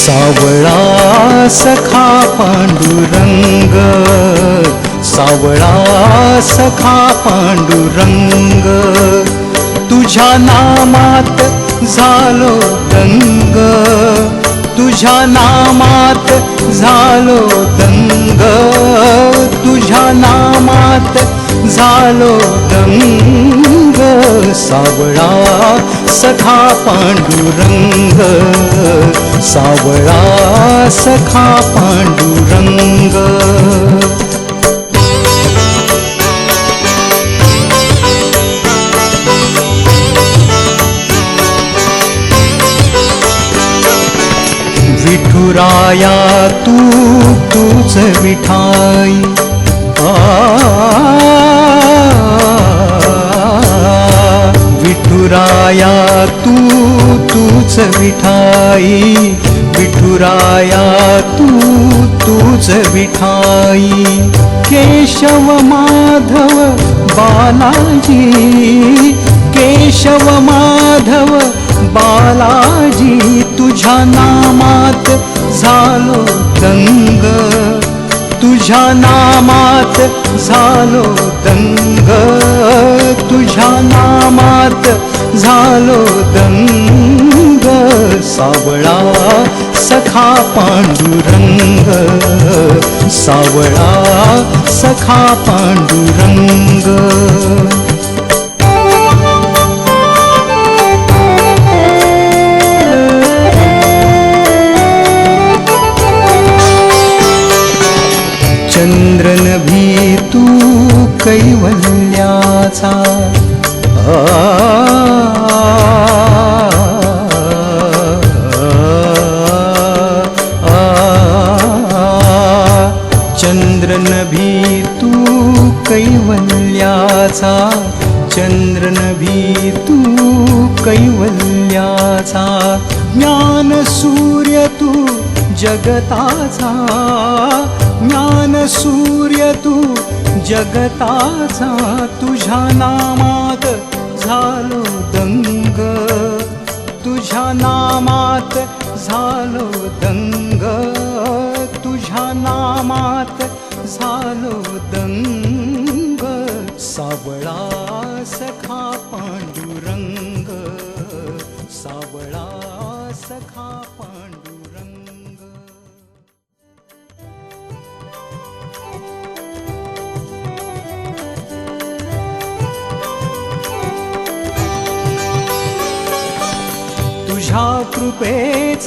सावळा सखा पांडुरंग सावळा सखा पांडुरंग तुझ्या नामात झालो दंग तुझ्या नामात झालो दंग तुझ्या नामात झालो दंग सावळा सखा पांडुरंग सावळा सखा पांडुरंग। विठुराया तू तूच विठाई आ विठुराया तू तूच विठाई. विठुराया तू तूच विठाई. केशव माधव बालाजी. केशव माधव बालाजी तुझ्या नामात झालो दंग. तुझ्या नामात झालो दंग. तुझ्या नामात दंग सावळा सखा पांडुरंग सावळा सखा पांडुरंग. चंद्रन भी तू कैवल्याचा चंद्रन भी तू कैवल्याचा चंद्रन भी तू कैवल्याचा ज्ञान सूर्य तू जगताचा ज्ञान सूर्य तू जगताचा तुझ्या नामात झालो दंग. तुझ्या नामात झालो दंग. तुझ्या नामात झालो दंग. सावळा सखा पांडुरंग. तुझ्या कृपेचा